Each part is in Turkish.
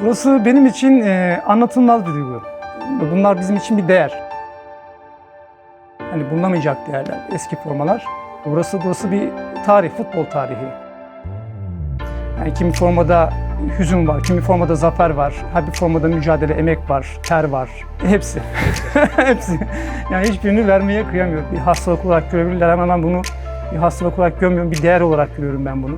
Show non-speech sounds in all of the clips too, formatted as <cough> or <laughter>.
Burası benim için e, anlatılmaz bir duygu. Bunlar bizim için bir değer. Hani bulunamayacak değerler, eski formalar. Burası burası bir tarih, futbol tarihi. Yani kimi formada hüzün var, kimi formada zafer var, her bir formada mücadele, emek var, ter var. Hepsi. <laughs> Hepsi. Yani hiçbirini vermeye kıyamıyorum. Bir hastalık olarak görebilirler ama ben bunu bir hastalık olarak görmüyorum, bir değer olarak görüyorum ben bunu.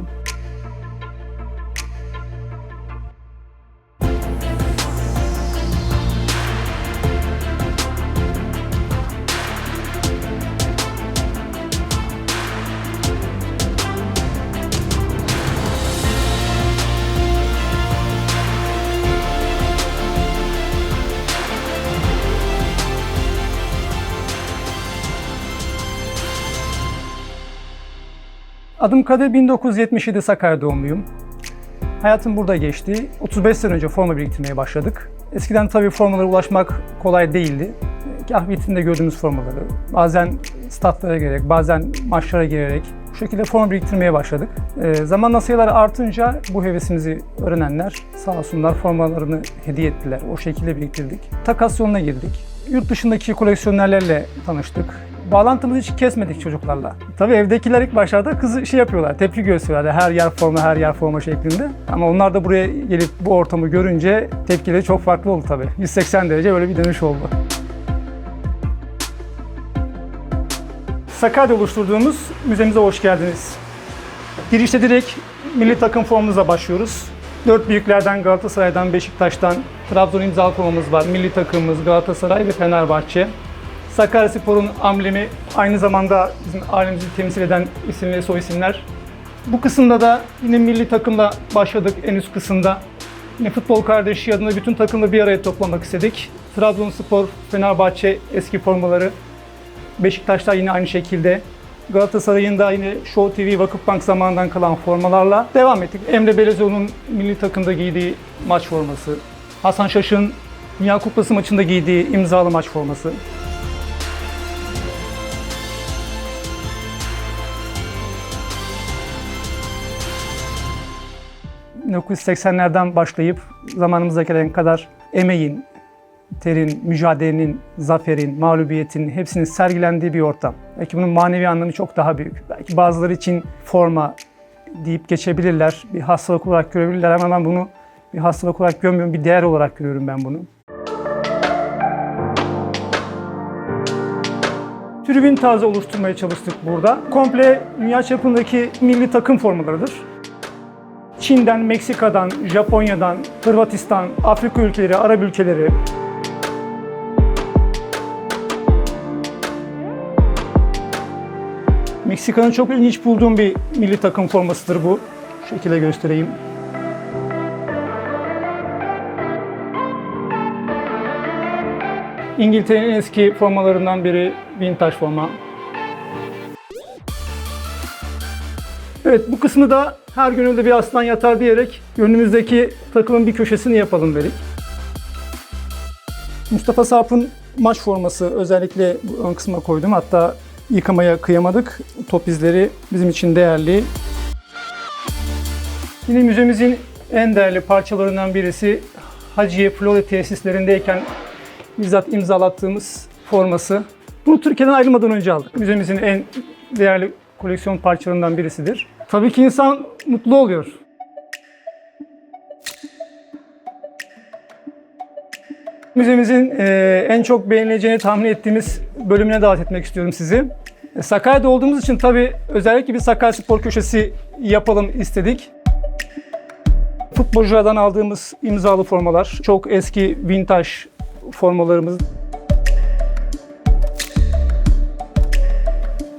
Adım Kadir, 1977 Sakarya doğumluyum. Hayatım burada geçti. 35 sene önce forma biriktirmeye başladık. Eskiden tabii formalara ulaşmak kolay değildi. Kah vitrinde gördüğümüz formaları, bazen statlara girerek, bazen maçlara girerek bu şekilde forma biriktirmeye başladık. Ee, zamanla sayılar artınca bu hevesimizi öğrenenler sağ olsunlar formalarını hediye ettiler. O şekilde biriktirdik. Takas yoluna girdik. Yurt dışındaki koleksiyonerlerle tanıştık. Bağlantımızı hiç kesmedik çocuklarla. Tabii evdekiler ilk başlarda kızı şey yapıyorlar, tepki gösteriyorlar. Her yer forma, her yer forma şeklinde. Ama onlar da buraya gelip bu ortamı görünce tepkileri çok farklı oldu tabii. 180 derece böyle bir dönüş oldu. Sakarya'da oluşturduğumuz müzemize hoş geldiniz. Girişte direkt milli takım formamızla başlıyoruz. Dört büyüklerden Galatasaray'dan, Beşiktaş'tan Trabzon imzalı formamız var. Milli takımımız Galatasaray ve Fenerbahçe. Sakaryaspor'un amblemi aynı zamanda bizim ailemizi temsil eden isim ve soy isimler. Bu kısımda da yine milli takımla başladık en üst kısımda. Yine futbol kardeşi adına bütün takımı bir araya toplamak istedik. Trabzonspor, Fenerbahçe eski formaları, Beşiktaş'ta yine aynı şekilde. Galatasaray'ın da yine Show TV, Vakıfbank zamanından kalan formalarla devam ettik. Emre Belezoğlu'nun milli takımda giydiği maç forması, Hasan Şaş'ın Dünya Kupası maçında giydiği imzalı maç forması. 1980'lerden başlayıp zamanımıza gelen kadar emeğin, terin, mücadelenin, zaferin, mağlubiyetin hepsinin sergilendiği bir ortam. Belki bunun manevi anlamı çok daha büyük. Belki bazıları için forma deyip geçebilirler, bir hastalık olarak görebilirler ama ben bunu bir hastalık olarak görmüyorum, bir değer olarak görüyorum ben bunu. Tribün tarzı oluşturmaya çalıştık burada. Komple dünya çapındaki milli takım formalarıdır. Çin'den, Meksika'dan, Japonya'dan, Hırvatistan, Afrika ülkeleri, Arap ülkeleri, Meksika'nın çok ilginç bulduğum bir milli takım formasıdır bu. Şu şekilde göstereyim. İngiltere'nin en eski formalarından biri vintage forma. Evet bu kısmı da her gönülde bir aslan yatar diyerek gönlümüzdeki takımın bir köşesini yapalım dedik. Mustafa Sarp'ın maç forması özellikle ön kısma koydum. Hatta yıkamaya kıyamadık. Top izleri bizim için değerli. Yine müzemizin en değerli parçalarından birisi Hacıye Flore tesislerindeyken bizzat imzalattığımız forması. Bunu Türkiye'den ayrılmadan önce aldık. Müzemizin en değerli koleksiyon parçalarından birisidir. Tabii ki insan mutlu oluyor. Müzemizin e, en çok beğenileceğini tahmin ettiğimiz bölümüne davet etmek istiyorum sizi. E, Sakarya'da olduğumuz için tabii özellikle bir Sakarya Spor köşesi yapalım istedik. Futbolculardan aldığımız imzalı formalar, çok eski vintage formalarımız.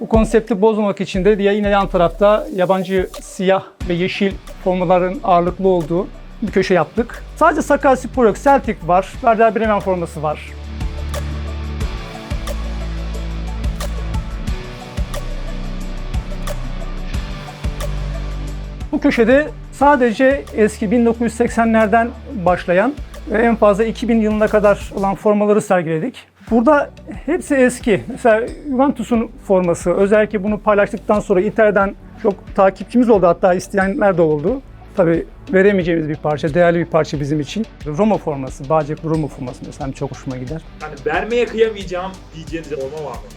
Bu konsepti bozmamak için de diye yine yan tarafta yabancı siyah ve yeşil formaların ağırlıklı olduğu bir köşe yaptık. Sadece Sakaryaspor yok, Celtic var, Werder Bremen forması var. Bu köşede sadece eski 1980'lerden başlayan en fazla 2000 yılına kadar olan formaları sergiledik. Burada hepsi eski. Mesela Juventus'un forması. Özellikle bunu paylaştıktan sonra Inter'den çok takipçimiz oldu hatta isteyenler de oldu. Tabii veremeyeceğimiz bir parça, değerli bir parça bizim için. Roma forması, Bağcıklı Roma forması mesela çok hoşuma gider. Hani vermeye kıyamayacağım diyeceğiniz olma var mı?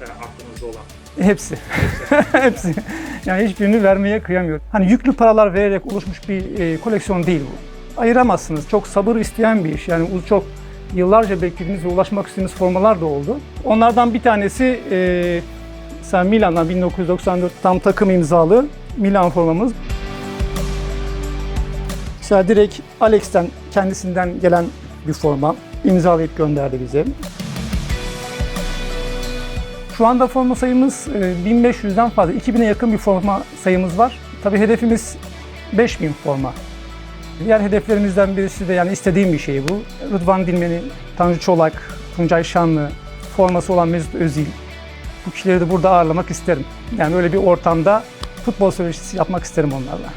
Yani aklınızda olan. Hepsi. <laughs> Hepsi. Yani hiçbirini vermeye kıyamıyorum. Hani yüklü paralar vererek oluşmuş bir e, koleksiyon değil bu. Ayıramazsınız. Çok sabır isteyen bir iş. Yani çok yıllarca beklediğiniz ve ulaşmak istediğiniz formalar da oldu. Onlardan bir tanesi e, mesela Milan'dan 1994 tam takım imzalı Milan formamız. Mesela direkt Alex'ten kendisinden gelen bir forma imzalayıp gönderdi bize. Şu anda forma sayımız e, 1500'den fazla, 2000'e yakın bir forma sayımız var. Tabii hedefimiz 5000 forma. Diğer hedeflerimizden birisi de yani istediğim bir şey bu. Rıdvan Dilmeni, Tanju Çolak, Tuncay Şanlı, forması olan Mesut Özil. Bu kişileri de burada ağırlamak isterim. Yani öyle bir ortamda futbol söyleşisi yapmak isterim onlarla.